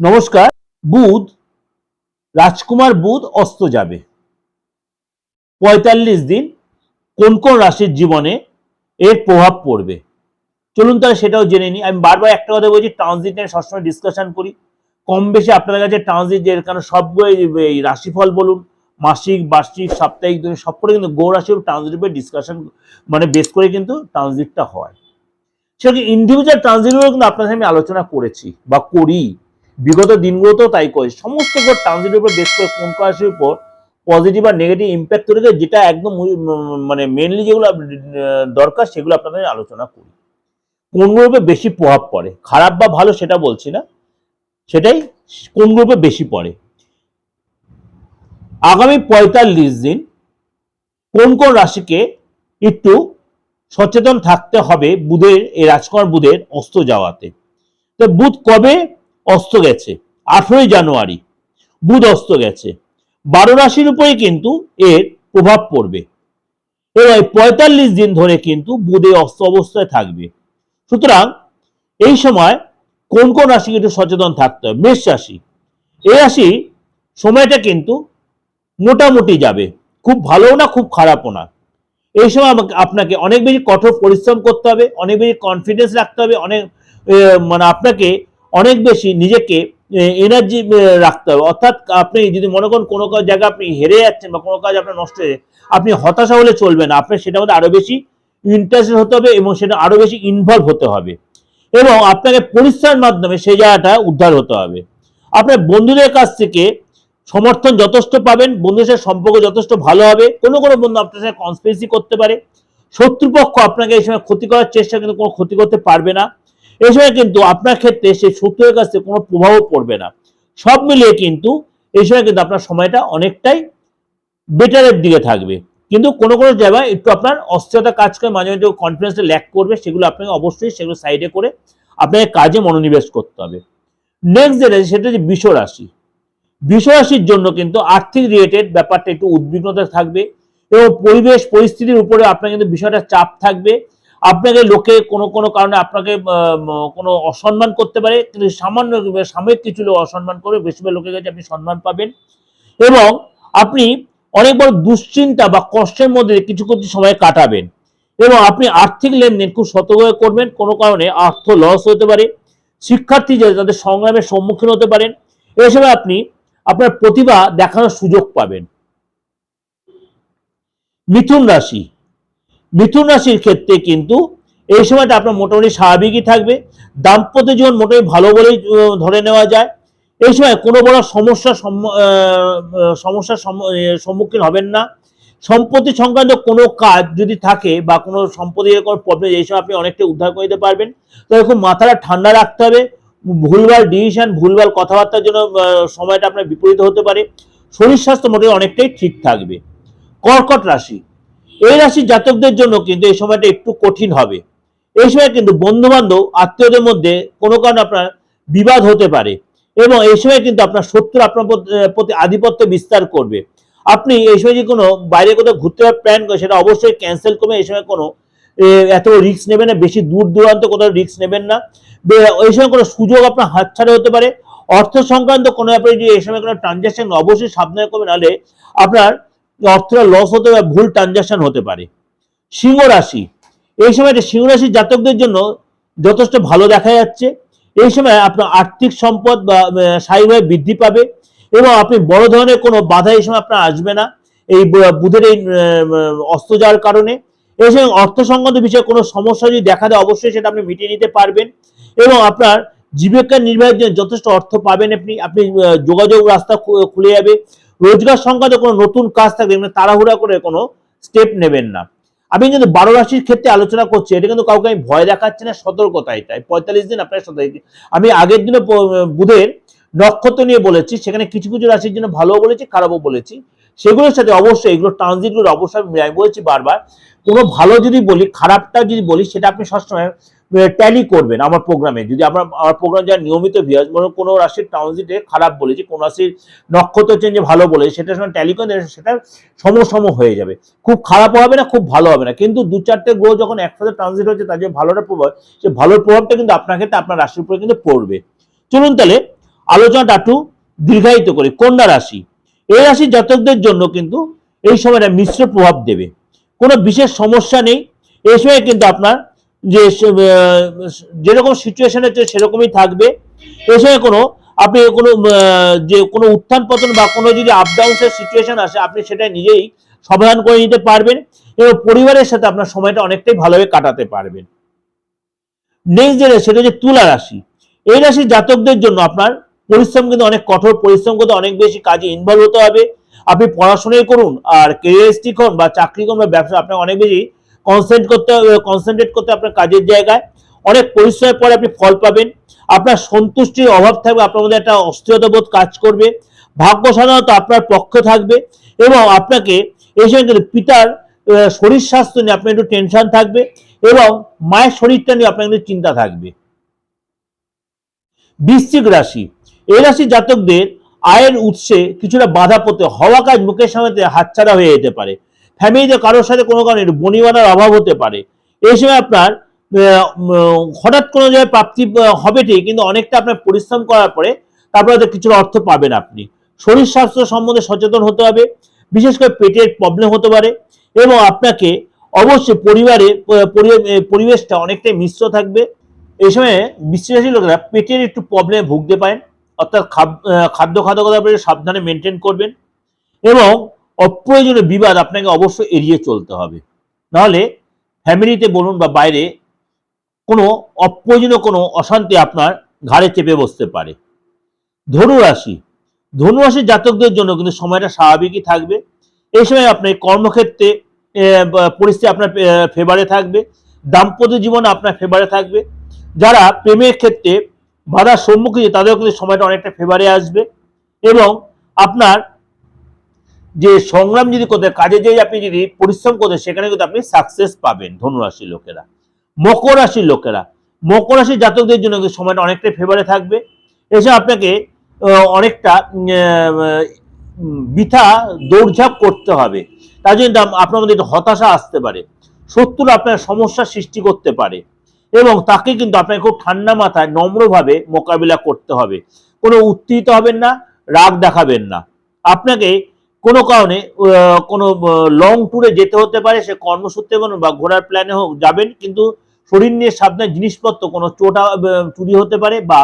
নমস্কার, বুধ, রাজকুমার বুধ অস্ত যাবে। পঁয়তাল্লিশ দিন কোন কোন রাশির জীবনে এর প্রভাব পড়বে? চলুন তাহলে সেটাও জেনে নিই। আমি বারবার একটা কথা বলছি ট্রানজিট নিয়ে সবসময় ডিসকাশন করি। কম বেশি আপনাদের কাছে ট্রানজিট যে, কারণ সবগুলো এই- রাশিফল বলুন, মাসিক, বার্ষিক, সাপ্তাহিক সব করে কিন্তু গৌ রাশি ট্রানজিটের উপর ডিসকাশন মানে বেস করে কিন্তু ট্রানজিটটা হয়। সেটাকে ইন্ডিভিজুয়াল ট্রানজিটগুলো কিন্তু আপনার সাথে আমি আলোচনা করেছি বা করি। বিগত দিনগুলোতেও তাই করি সমস্ত উপর ট্রানজিটের উপর বেস করে কোন রাশির উপর পজিটিভ আর নেগেটিভ ইম্প্যাক্ট তৈরি যেটা একদম মানে মেনলি যেগুলো দরকার সেগুলো আপনাদের আলোচনা করি। কোন গ্রুপে বেশি প্রভাব পড়ে? খারাপ বা ভালো সেটা বলছি না। সেটাই কোন গ্রুপে বেশি পড়ে? আগামী পঁয়তাল্লিশ দিন কোন কোন রাশিকে একটু সচেতন থাকতে হবে বুধের, এই রাজকুমার বুধের অস্ত যাওয়াতে? তো বুধ কবে অস্ত গেছে। আঠেরোই জানুয়ারি বুধ অস্ত গেছে। বারো রাশির উপরে কিন্তু এর প্রভাব পড়বে। এবার পঁয়তাল্লিশ দিন ধরে কিন্তু বুধে অস্ত অবস্থায় থাকবে। সুতরাং এই সময় কোন কোন রাশিকে একটু সচেতন থাকতে হবে? মেষ রাশি। এই রাশি সময়টা কিন্তু মোটামুটি যাবে। খুব ভালোও না, খুব খারাপও না। এই সময় আমাকে, আপনাকে অনেক বেশি কঠোর পরিশ্রম করতে হবে, অনেক বেশি কনফিডেন্স রাখতে হবে, অনেক মানে আপনাকে অনেক বেশি নিজেকে এনার্জি রাখতে হবে। অর্থাৎ আপনি যদি মনে করেন কোনো জায়গায় আপনি হেরে যাচ্ছেন বা কোনো কাজ আপনার নষ্ট হয়ে আপনি হতাশা হলে চলবে না। আপনার সেটার মধ্যে আরও বেশি ইন্টারেস্টেড হতে হবে এবং সেটা আরও বেশি ইনভলভ হতে হবে। এবং আপনাকে পরিশ্রমের মাধ্যমে সেই জায়গাটা উদ্ধার হতে হবে। আপনার বন্ধুদের কাছ থেকে সমর্থন যথেষ্ট পাবেন, বন্ধুদের সাথে সম্পর্ক যথেষ্ট ভালো হবে। কোনো কোনো বন্ধু আপনার সাথে কনস্পিরেসি করতে পারে। শত্রুপক্ষ আপনাকে এই সময় ক্ষতি করার চেষ্টা, কিন্তু কোনো ক্ষতি করতে পারবে না। এই সময় কিন্তু আপনার ক্ষেত্রে সেই শত্রুর কাছ কোনো প্রভাবও পড়বে না। সব মিলিয়ে কিন্তু এই সময় কিন্তু আপনার সময়টা অনেকটাই বেটারের দিকে থাকবে। কিন্তু কোনো কোনো জায়গায় একটু আপনার অস্থিরতা কাজ করে, মাঝে মাঝে কনফিডেন্সে ল্যাক করবে, সেগুলো আপনাকে অবশ্যই সেগুলো সাইডে করে আপনাকে কাজে মনোনিবেশ করতে হবে। নেক্সট যেটা সেটা হচ্ছে বিষ রাশি। রাশির জন্য কিন্তু আর্থিক রিলেটেড ব্যাপারটা একটু উদ্বিগ্নতা থাকবে এবং পরিবেশ, পরিস্থিতির উপরে আপনার কিন্তু বিষয়টা চাপ থাকবে। আপনাকে লোকে কোনো কোনো কারণে আপনাকে কোনো অসম্মান করতে পারে, কিন্তু সামান্য সাময়িক কিছু লোক অসম্মান করবে বেশিরভাগ লোকের কাছে আপনি সম্মান পাবেন। এবং আপনি অনেক বড় দুশ্চিন্তা বা কষ্টের মধ্যে কিছু কিছু সময় কাটাবেন। এবং আপনি আর্থিক লেনদেন খুব সতর্ক হয়ে করবেন, কোনো কারণে অর্থ লস হতে পারে। শিক্ষার্থী যে তাদের সংগ্রামের সম্মুখীন হতে পারেন। এই সময় আপনি আপনার প্রতিভা দেখানোর সুযোগ পাবেন। মিথুন রাশি। মিথুন রাশির ক্ষেত্রে কিন্তু এই সময়টা আপনার মোটামুটি স্বাভাবিকই থাকবে। দাম্পত্য জীবন মোটামুটি ভালো বলেই ধরে নেওয়া যায়। এই সময় কোনো বড় সমস্যা সমস্যার সম্মুখীন হবেন না। সম্পত্তি সংক্রান্ত কোনো কাজ যদি থাকে বা কোনো সম্পত্তির কোনো প্রবলেম এই সময় আপনি অনেকটা উদ্ধার করে দিতে পারবেন। তবে খুব মাথাটা ঠান্ডা রাখতে হবে। ভুলভাল ডিসিশন ভুলভাল কথাবার্তার জন্য সময়টা আপনার বিপরীত হতে পারে। শরীর স্বাস্থ্য মোটামুটি অনেকটাই ঠিক থাকবে। কর্কট রাশি এই রাশির জাতকদের জন্য কিন্তু এই সময়টা একটু কঠিন হবে। এই সময় কিন্তু বন্ধু বান্ধব আত্মীয়দের মধ্যে কোনো কারণে আপনার বিবাদ হতে পারে এবং এই সময় কিন্তু আপনার শত্রু আপনার প্রতি- আধিপত্য বিস্তার করবে। আপনি এই সময় যদি কোনো বাইরে কোথাও ঘুরতে যাওয়ার প্ল্যান করেন, সেটা অবশ্যই ক্যান্সেল করবে এই সময় কোনো এত রিস্ক নেবেন না, বেশি দূর দূরান্ত কোথাও রিস্ক নেবেন না। এই সময় কোনো সুযোগ আপনার হাতছাড়া হতে পারে। অর্থ সংক্রান্ত কোনো ব্যাপারে যদি এই সময় কোনো ট্রানজাকশন অবশ্যই সাবধানে করবেন নাহলে আপনার অর্থটা লস হতে পারে ভুল ট্রানজাকশন হতে পারে। সিংহ রাশি এই সময়টা সিংহ রাশির জাতকদের জন্য যথেষ্ট ভালো দেখা যাচ্ছে। এই সময় আপনার আর্থিক সম্পদ বা আহ, স্বাভাবিকভাবে বৃদ্ধি পাবে এবং আপনি বড় ধরনের কোনো বাধা এই সময় আপনার আসবে না। এই বুধের এই অস্ত যাওয়ার কারণে। এই সময় অর্থ সংক্রান্ত বিষয়ে কোনো সমস্যা যদি দেখা দেয় অবশ্যই সেটা আপনি মিটিয়ে নিতে পারবেন এবং আপনার জীবিকা নির্বাহের জন্য যথেষ্ট অর্থ পাবেন আপনি। আপনি যোগাযোগ রাস্তা খুলে যাবে। রোজগার সংক্রান্ত কোনো নতুন কাজ থাকবে মানে তাড়াহুড়া করে কোনো স্টেপ নেবেন না। আমি কিন্তু বারো রাশির ক্ষেত্রে আলোচনা করছি, এটা কিন্তু কাউকে আমি ভয় দেখাচ্ছি না সতর্কতা এটাই পঁয়তাল্লিশ দিন আপনার সতর্ক আমি আগের দিনে বুধের নক্ষত্র নিয়ে বলেছি, সেখানে কিছু কিছু রাশির জন্য ভালোও বলেছি, খারাপও বলেছি। সেগুলোর সাথে অবশ্যই এগুলো ট্রানজিটগুলো অবশ্যই আমি বলেছি বারবার। কোনো ভালো যদি বলি, খারাপটা যদি বলি, সেটা আপনি সবসময় ট্যালি করবেন আমার প্রোগ্রামে যদি আমার আমার প্রোগ্রাম যা নিয়মিত ভিউজ মনে কোনো রাশির ট্রানজিটে খারাপ বলেছি কোন রাশির নক্ষত্র চেঞ্জে ভালো বলেছে সেটার সময় ট্যালি করে দেন, সেটা সমসম হয়ে যাবে। খুব খারাপও হবে না খুব ভালো হবে না। কিন্তু দু চারটে গ্রহ যখন একসাথে ট্রানজিট হচ্ছে তার যে ভালোটা প্রভাব সে ভালোর প্রভাবটা কিন্তু আপনার ক্ষেত্রে আপনার রাশির উপরে কিন্তু পড়বে। চলুন তাহলে আলোচনাটা একটু দীর্ঘায়িত করি। কন্যা রাশি? এই রাশির জাতকদের জন্য কিন্তু এই সময়টা মিশ্র প্রভাব দেবে। কোনো বিশেষ সমস্যা নেই। এই সময় কিন্তু আপনার যে যেরকম সিচুয়েশন হচ্ছে সেরকমই থাকবে। সময় কোনো, আপনি কোনো যে কোনো উত্থান পতন বা কোনো যদি আপ ডাউনসের সিচুয়েশন আসে, আপনি সেটা নিজেই সমাধান করে নিতে পারবেন এবং পরিবারের সাথে আপনার সময়টা অনেকটাই ভালোভাবে কাটাতে পারবেন। নেক্সট যেটা, সেটা হচ্ছে তুলা রাশি। এই রাশির জাতকদের জন্য আপনার পরিশ্রম কিন্তু অনেক কঠোর, পরিশ্রম করতে অনেক বেশি কাজে ইনভলভ হতে হবে। আপনি পড়াশোনাই করুন, আর কেরিয়ারিস্টিক হন বা চাকরি করুন বা ব্যবসা আপনার অনেক বেশি কনসেন্ট্রেট করতে কনসেন্ট্রেট করতে আপনার কাজের জায়গায়। অনেক পরিশ্রমের পরে আপনি ফল পাবেন। আপনার সন্তুষ্টির অভাব থাকবে, আপনার মধ্যে একটা অস্থিরতা বোধ কাজ করবে। ভাগ্য সাধারণত আপনার পক্ষে থাকবে এবং আপনাকে এই সময় কিন্তু পিতার শরীর স্বাস্থ্য নিয়ে আপনার একটু টেনশন থাকবে এবং মায়ের শরীরটা নিয়ে আপনার কিন্তু চিন্তা থাকবে। বৃশ্চিক রাশি, এই রাশি জাতকদের আয়ের উৎসে কিছুটা বাধা পড়তে, হওয়া কাজ মুখের সামনে হাতছাড়া হয়ে যেতে পারে। ফ্যামিলিতে কারোর সাথে কোনো কারণে বনিবানার অভাব হতে পারে। এই সময় আপনার হঠাৎ কোনো জায়গায় প্রাপ্তি হবে ঠিক কিন্তু অনেকটা আপনার পরিশ্রম করার পরে তারপরে হয়তো কিছুটা অর্থ পাবেন আপনি। শরীর স্বাস্থ্য সম্বন্ধে সচেতন হতে হবে, বিশেষ করে পেটের প্রবলেম হতে পারে এবং আপনাকে অবশ্যই পরিবারে পরিবেশটা অনেকটাই মিশ্র থাকবে। এই সময় বিশ্বাসী লোকেরা পেটের একটু প্রবলেমে ভুগতে পারেন, অর্থাৎ খাদ্য খাদ্যকতা সাবধানে মেনটেন করবেন এবং অপ্রয়োজনীয় বিবাদ আপনাকে অবশ্যই এড়িয়ে চলতে হবে। নাহলে ফ্যামিলিতে বলুন বা বাইরে কোনো অপ্রয়োজনীয় কোনো অশান্তি আপনার ঘাড়ে চেপে বসতে পারে। ধনু রাশি ধনু রাশির জাতকদের জন্য কিন্তু সময়টা স্বাভাবিকই থাকবে। এই সময় আপনার কর্মক্ষেত্রে পরিস্থিতি আপনার ফেভারে থাকবে। দাম্পত্য জীবন আপনার ফেভারে থাকবে। যারা প্রেমের ক্ষেত্রে বাধার সম্মুখীন, তাদেরও কিন্তু সময়টা অনেকটা ফেভারে আসবে। এবং আপনার যে সংগ্রাম যদি করতে কাজে যে আপনি যদি পরিশ্রম করতে সেখানে কিন্তু আপনি সাকসেস পাবেন ধনুরাশির লোকেরা। মকর রাশির লোকেরা। মকর রাশির জাতকদের জন্য কিন্তু সময়টা অনেকটাই ফেভারে থাকবে। এসে আপনাকে অনেকটা বৃথা, দৌড়ঝাঁপ করতে হবে। তার জন্য আপনার মধ্যে একটু হতাশা আসতে পারে। শত্রুরা আপনার সমস্যার সৃষ্টি করতে পারে। এবং তাকে কিন্তু আপনাকে খুব ঠান্ডা মাথায় নম্রভাবে মোকাবিলা করতে হবে। কোনো উত্তেজিত হবেন না, রাগ দেখাবেন না। আপনাকে কোনো কারণে কোনো লং ট্যুরে যেতে হতে পারে, সে কর্মসূত্রে বলুন বা ঘোরার প্ল্যানে হোক, যাবেন, কিন্তু শরীর নিয়ে সাবধানে জিনিসপত্র, কোনো চোটা চুরি হতে পারে বা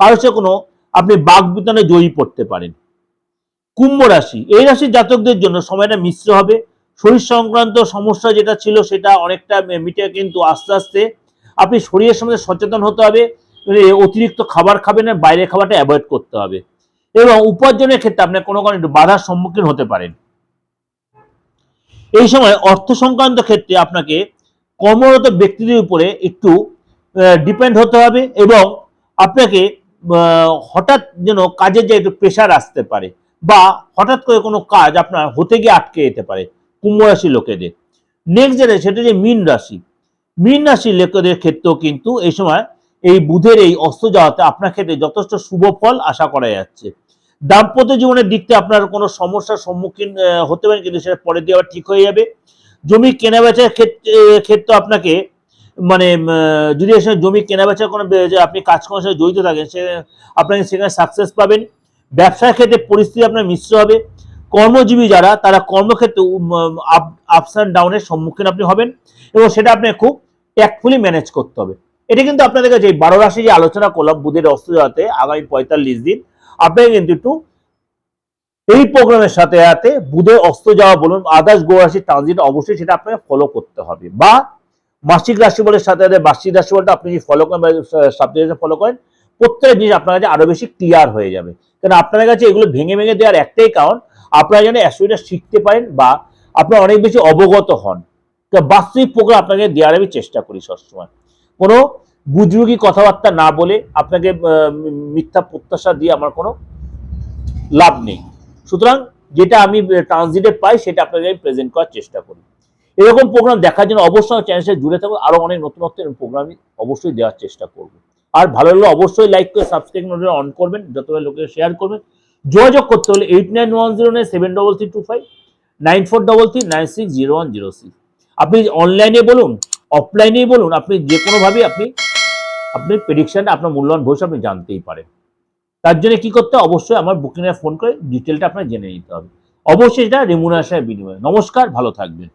কারও সে কোনো আপনি বাঘ বিতনে জয়ী পড়তে পারেন। কুম্ভ রাশি, এই রাশির জাতকদের জন্য সময়টা মিশ্র হবে। শরীর সংক্রান্ত সমস্যা যেটা ছিল, সেটা অনেকটা মিটে কিন্তু আস্তে আস্তে আপনি শরীরের সম্বন্ধে সচেতন হতে হবে। মানে অতিরিক্ত খাবার খাবেন না বাইরের খাবারটা অ্যাভয়েড করতে হবে। এবং উপার্জনের ক্ষেত্রে আপনি কোনো কোনো একটু বাধার সম্মুখীন হতে পারেন। এই সময় অর্থ সংক্রান্ত ক্ষেত্রে আপনাকে কর্মরত ব্যক্তিদের উপরে একটু ডিপেন্ড হতে হবে এবং আপনাকে হঠাৎ যেন কাজের যে একটু প্রেশার আসতে পারে বা হঠাৎ করে কোনো কাজ আপনার হতে গিয়ে আটকে যেতে পারে কুম্ভ রাশি লোকেদের। নেক্সট যেটা, সেটা যে মীন রাশি। মীন রাশির লোকেদের ক্ষেত্রেও কিন্তু এই সময় এই বুধের এই অস্ত যাওয়াতে আপনার ক্ষেত্রে যথেষ্ট শুভ ফল আশা করা যাচ্ছে। দাম্পত্য জীবনের দিক থেকে আপনার কোনো সমস্যার সম্মুখীন হতে পারেন কিন্তু সেটা পরে দিয়ে আবার ঠিক হয়ে যাবে। জমি কেনা বেচার ক্ষেত্রে ক্ষেত্রে আপনাকে মানে যদি এসে জমি কেনা বেচার কোনো আপনি কাজকর্মের সাথে জড়িত থাকেন, সে, আপনাকে সেখানে সাকসেস পাবেন। ব্যবসার ক্ষেত্রে পরিস্থিতি আপনার মিশ্র হবে। কর্মজীবী যারা, তারা কর্মক্ষেত্রে আপস অ্যান্ড ডাউনের সম্মুখীন আপনি হবেন এবং সেটা আপনাকে খুব ট্যাক্টফুলি ম্যানেজ করতে হবে। এটা কিন্তু আপনাদের কাছে বারো রাশি যে আলোচনা করলাম, বুধের অস্ত যাওয়াতে আগামী পঁয়তাল্লিশ দিন আপনাকে কিন্তু একটু এই প্রোগ্রামের সাথে সাথে বুধের অস্ত যাওয়া বলুন, আদার্স গো রাশির ট্রানজিট অবশ্যই সেটা আপনাকে ফলো করতে হবে। বা মাসিক রাশি বলে সাথে সাথে বার্ষিক রাশি বলটা আপনি যদি ফলো করেন বা সাবজেক্ট ফলো করেন, প্রত্যেকটা জিনিস আপনার কাছে আরও বেশি ক্লিয়ার হয়ে যাবে। কারণ আপনার কাছে এগুলো ভেঙে ভেঙে দেওয়ার একটাই কারণ, আপনারা যেন অ্যাস্ট্রোলজিটা শিখতে পারেন বা আপনারা অনেক বেশি অবগত হন। তো বাস্তবিক প্রোগ্রাম আপনাকে দেওয়ার আমি চেষ্টা করি সবসময়। কোনো বুজরুগি কথাবার্তা না বলে আপনাকে মিথ্যা প্রত্যাশা দিয়ে আমার কোনো লাভ নেই। সুতরাং যেটা আমি ট্রানজিটে পাই, সেটা আপনাকে আমি প্রেজেন্ট করার চেষ্টা করি। এরকম প্রোগ্রাম দেখার জন্য অবশ্যই আমার চ্যানেলটা জুড়ে থাকব আরও অনেক নতুনত্ব প্রোগ্রাম অবশ্যই দেওয়ার চেষ্টা করব। আর ভালো লাগলে অবশ্যই লাইক করে সাবস্ক্রাইব নোটিফিকেশন অন করবেন যতটা লোকের শেয়ার করবেন। যোগাযোগ করতে হলে eight nine one zero nine seven double three two five nine four double three nine six zero one zero six আপনি অনলাইনে বলুন অফলাইনেই বলুন, আপনি যে কোনোভাবেই আপনি আপনি প্রেডিকশন আপনার মূল্যায়ন ভবিষ্যৎ আপনি জানতেই পারেন। তার জন্য কি করতে হবে? অবশ্যই আমার বুকিংয়ে ফোন করে ডিটেলটা আপনার জেনে নিতে হবে। অবশ্যই এটা রেমুনারেশনের বিনিময়ে। নমস্কার, ভালো থাকবেন।